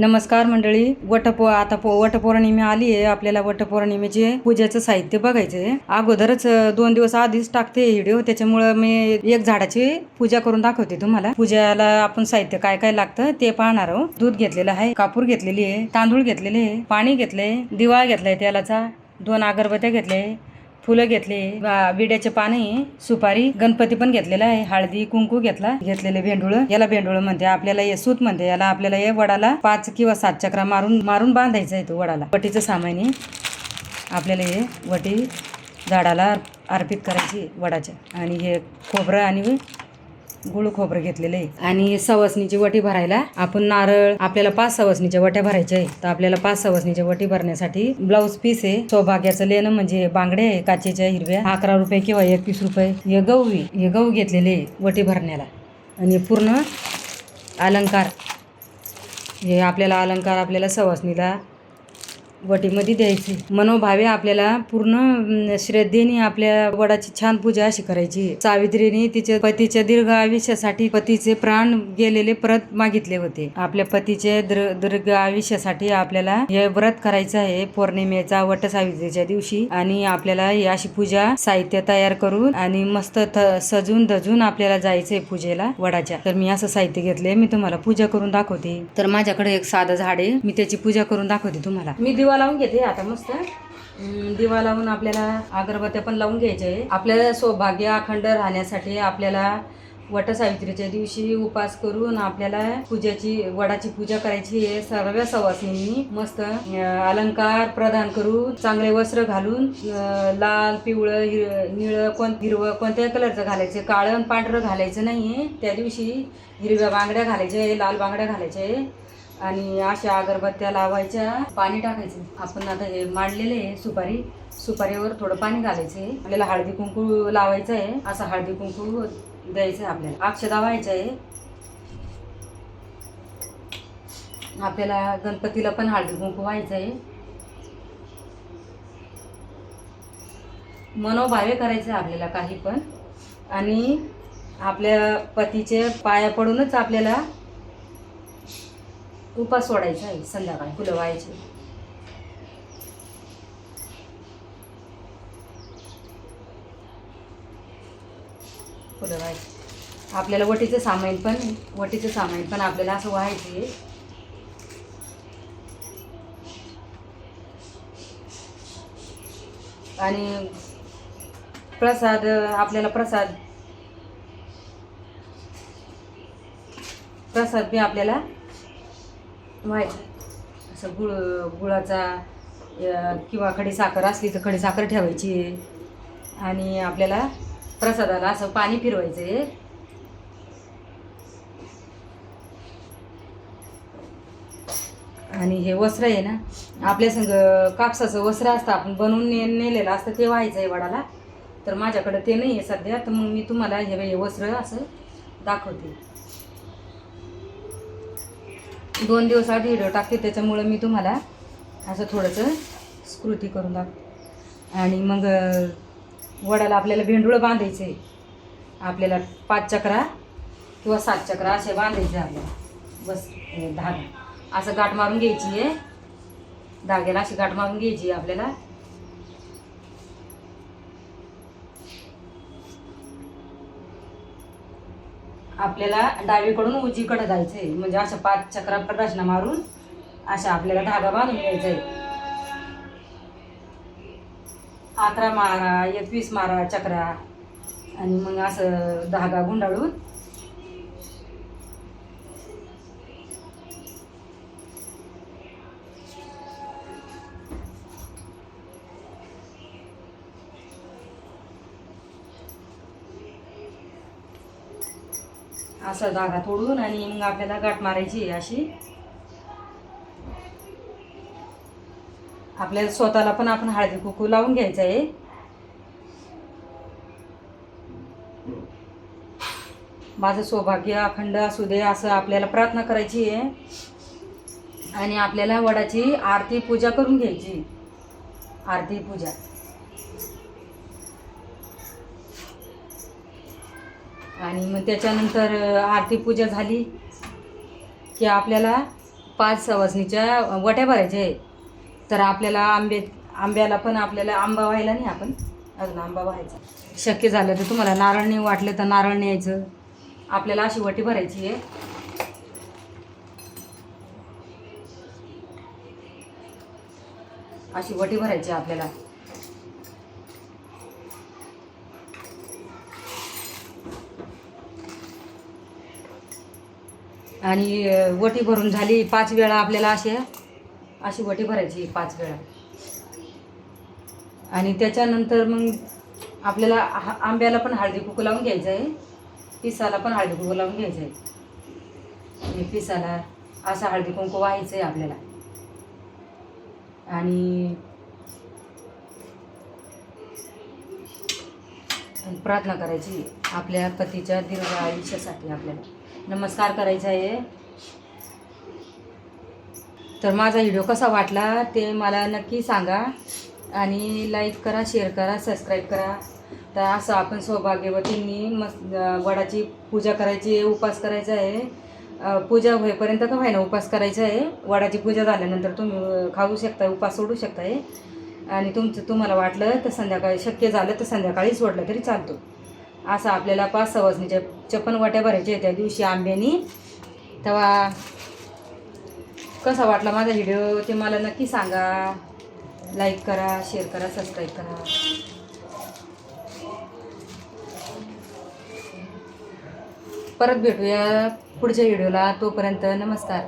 नमस्कार मंडळी वटपो आता पो वटपौर्णिमा आली आहे आपल्याला वटपौर्णिमेचे पूजेचं साहित्य बघायचं आहे अगोदरच दोन दिवस आधीच टाकते व्हिडिओ. त्याच्यामुळं मी एक झाडाची पूजा करून दाखवते तुम्हाला. पूजाला आपण साहित्य काय काय लागतं ते पाहणार आहोत. दूध घेतलेलं आहे कापूर घेतलेली आहे तांदूळ घेतलेले आहे पाणी घेतलंय दिवाळ घेतलाय तेलाचा दोन अगरबत्त्या घेतले फुलं घेतले वा- विड्याचे पाने सुपारी गणपती पण घेतलेला आहे. हळदी कुंकू घेतला घेतलेले भेंडूळ. याला भेंडूळ म्हणते. आपल्याला हे सूत म्हणते. याला आपल्याला हे वडाला पाच किंवा सात चक्रा मारून मारून बांधायचं आहे तो वडाला. वटीचं सामान आहे आपल्याला हे वटी झाडाला अर्पित करायची आहे वडाच्या आणि हे खोबरं आणि गुळ खोबरं घेतलेलं. आहे आणि सवसनीची वटी भरायला आपण नारळ आपल्याला पाच सवसणीच्या वट्या भरायच्या आहे. तर आपल्याला पाच सवसनीच्या वटी भरण्यासाठी ब्लाऊज पीस आहे. सौभाग्याचं लेणं म्हणजे बांगडे आहे काचेच्या हिरव्या. अकरा रुपये किंवा एकवीस रुपये. हे गहू हे गहू घेतलेले आहे वटी भरण्याला. आणि पूर्ण अलंकार. हे आपल्याला अलंकार आपल्याला सवासनीला वटीमध्ये द्यायची. मनोभावे आपल्याला पूर्ण श्रद्धेने आपल्या वडाची छान पूजा अशी करायची. सावित्रीने तिच्या पतीच्या दीर्घ आयुष्यासाठी पतीचे प्राण गेलेले परत मागितले होते. आपल्या पतीचे दीर्घ आयुष्यासाठी आपल्याला हे व्रत करायचं आहे. पौर्णिमेचा वट सावित्रीच्या दिवशी आणि आपल्याला ही अशी पूजा साहित्य तयार करून आणि मस्त थ- सजून धजून आपल्याला जायचंय पूजेला वडाच्या. तर मी असं साहित्य घेतले मी तुम्हाला पूजा करून दाखवते. तर माझ्याकडे एक साधं झाड आहे. मी त्याची पूजा करून दाखवते तुम्हाला. मी दिवा लावून घेते आता मस्त. दिवा लावून आपल्याला अगरबत्त्या पण लावून घ्यायच्या आहे आपल्याला सौभाग्य अखंड राहण्यासाठी आपल्याला वटसावित्रीच्या दिवशी उपास करून आपल्याला पूजेची वडाची पूजा करायची आहे सर्व सवासिनी मस्त अलंकार प्रदान करून चांगले वस्त्र घालून लाल पिवळं हिर निळं कोण हिरवं कोणत्याही कलरचं घालायचं. काळं आणि पांढरं घालायचं नाहीये. त्या दिवशी हिरव्या बांगड्या घालायच्या आहे लाल बांगड्या घालायच्या. आहे आणि अशा अगरबत्त्या लावायच्या पाणी टाकायचं. आपण आता हे मांडलेले आहे सुपारी. सुपारीवर थोडं पाणी घालायचं आहे. आपल्याला हळदी कुंकू लावायचं आहे. असं हळदी कुंकू द्यायचं आहे आपल्याला. अक्षदा व्हायचं आहे. आपल्याला गणपतीला पण हळदी कुंकू व्हायचं आहे. मनोभावे करायचं आहे आपल्याला काही पण. आणि आपल्या पतीचे पाया पडूनच आपल्याला उपास सोडायचा आहे संध्याकाळी फुलं व्हायची फुलं व्हायची आपल्याला वटीचं सामान पण वटीचं सामान पण आपल्याला असं व्हायचे आणि प्रसाद आपल्याला प्रसाद प्रसाद बी आपल्याला व्हायचं असं गुळ गुळाचा किंवा खडी साखर असली तर खडी साखर ठेवायची. आणि आपल्याला प्रसादाला असं पाणी फिरवायचं आहे. आणि हे वस्त्र आहे ना आपल्या संग कापसाचं वस्त्र असतं आपण बनवून ने नेलेलं असतं ते व्हायचं आहे वडाला. तर माझ्याकडं ते नाही आहे सध्या तर मग मी तुम्हाला हे हे वस्त्र असं दाखवते. दोन दिवस आधी व्हिडिओ टाकते त्याच्यामुळं मी तुम्हाला असं थोडंसं स्कृती करून दाख आणि मग वडाला आपल्याला भेंडुळं बांधायचं. आहे आपल्याला पाच चक्रा किंवा सात चक्रा असे बांधायचे आपल्याला. बस धागा. असं गाठ मारून घ्यायची आहे धाग्याला अशी गाठ मारून घ्यायची आहे आपल्याला. आपल्याला डावीकडून उजीकडे जायचं आहे म्हणजे अशा पाच चक्रा रचना मारून अशा आपल्याला धागा बांधून घ्यायचा आहे अकरा मारा एकवीस मारा चक्रा. आणि मग असं धागा गुंडाळून असं धागा तोडून आणि मग आपल्याला गाठ मारायची आहे अशी. आपल्याला स्वतःला पण आपण हळदी कुकू लावून घ्यायचं आहे. माझं सौभाग्य अखंड असू दे असं आपल्याला प्रार्थना करायची आहे. आणि आपल्याला वडाची आरती पूजा करून घ्यायची. आरती पूजा. आणि मग त्याच्यानंतर आरती पूजा झाली की आपल्याला पाच सवासणीच्या वट्या भरायच्या आहे तर आपल्याला आंबे आंब्याला पण आपल्याला आंबा व्हायला नाही आपण अजून आंबा व्हायचा. शक्य झालं तर तुम्हाला नारळ नाही वाटलं तर नारळ न्यायचं. आपल्याला अशी वटी भरायची आहे. अशी वटी भरायची आहे आपल्याला. आणि वटी भरून झाली पाच वेळा आपल्याला असे अशी वटी भरायची पाच वेळा. आणि त्याच्यानंतर मग आपल्याला हा- आंब्याला पण हळदी कुकू लावून घ्यायचं आहे. पिसाला पण हळदी कुकू लावून घ्यायचं आहे. हे पिसाला असा हळदी कुंकू व्हायचं आहे आपल्याला. आणि प्रार्थना करायची. आपल्या पतीच्या दीर्घ आयुष्यासाठी आपल्याला. नमस्कार करायचा आहे. तर माझा व्हिडिओ कसा वाटला ते मला नक्की सांगा. आणि लाईक करा शेअर करा सबस्क्राईब करा. तर असं आपण सौभाग्यवतींनी मस्त वडाची पूजा करायची आहे उपास करायचा आहे. पूजा होईपर्यंत का व्हायना उपास करायचा आहे. वडाची पूजा झाल्यानंतर तुम्ही खाऊ शकता उपास सोडू शकताय आणि तुमचं तुम्हाला वाटलं तर संध्याकाळी शक्य झालं तर संध्याकाळी सोडलं तरी चालतो. असं आपल्याला पाच सवासणीच्या चप्पन वाट्या भरायच्या आहेत त्या दिवशी आंब्यानी. तेव्हा कसा वाटला माझा व्हिडिओ ते मला नक्की सांगा. लाईक करा शेअर करा सबस्क्राईब करा. परत भेटूया पुढच्या व्हिडिओला. तोपर्यंत नमस्कार.